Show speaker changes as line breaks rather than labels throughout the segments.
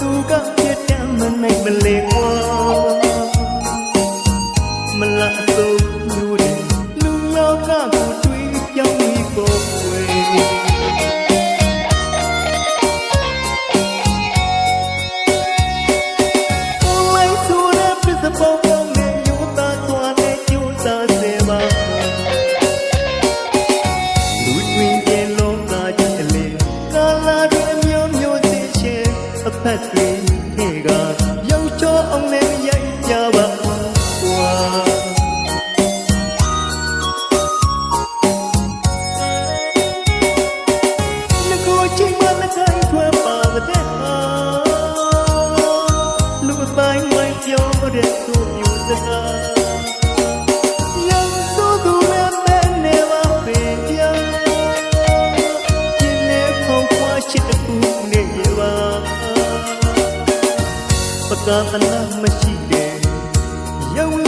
သူကပြတ်တမ်းမနိုင်မလေး فتح النجار ပကသနာမရှိတဲ့ရုံ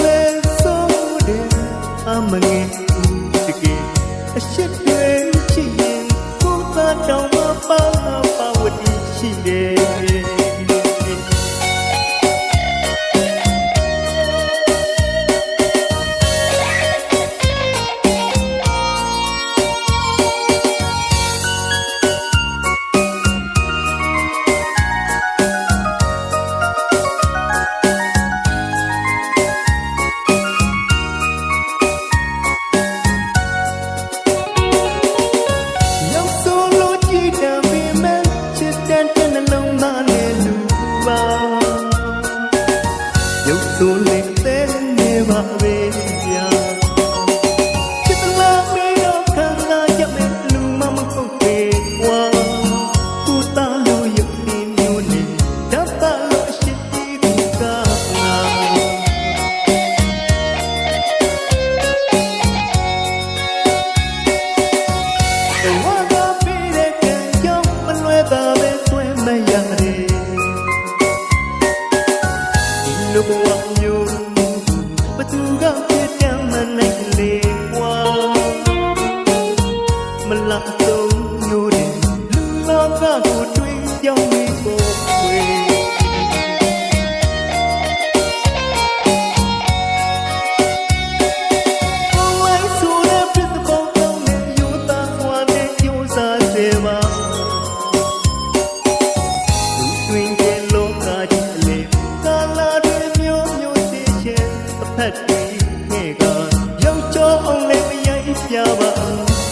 ပြပါ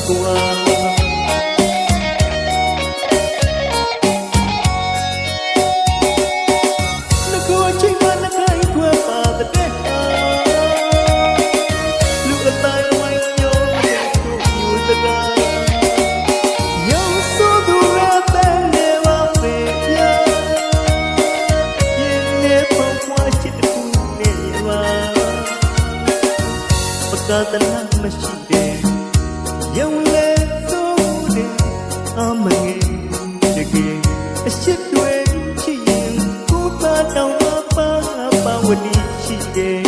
ကွာနှကိုချိန်မှနှခိုင်းထွက်ပါတဲ့လူအတိုင်းဝိုင်းရောတဲ့ကိုယူတကား Kadang masih ယုံလေသို့တဲ့အမငယ်တကယ်အရှိတွေဖြစ်ရင်ကိုယ်သာတောင်းပါပါဝတိရှိတယ်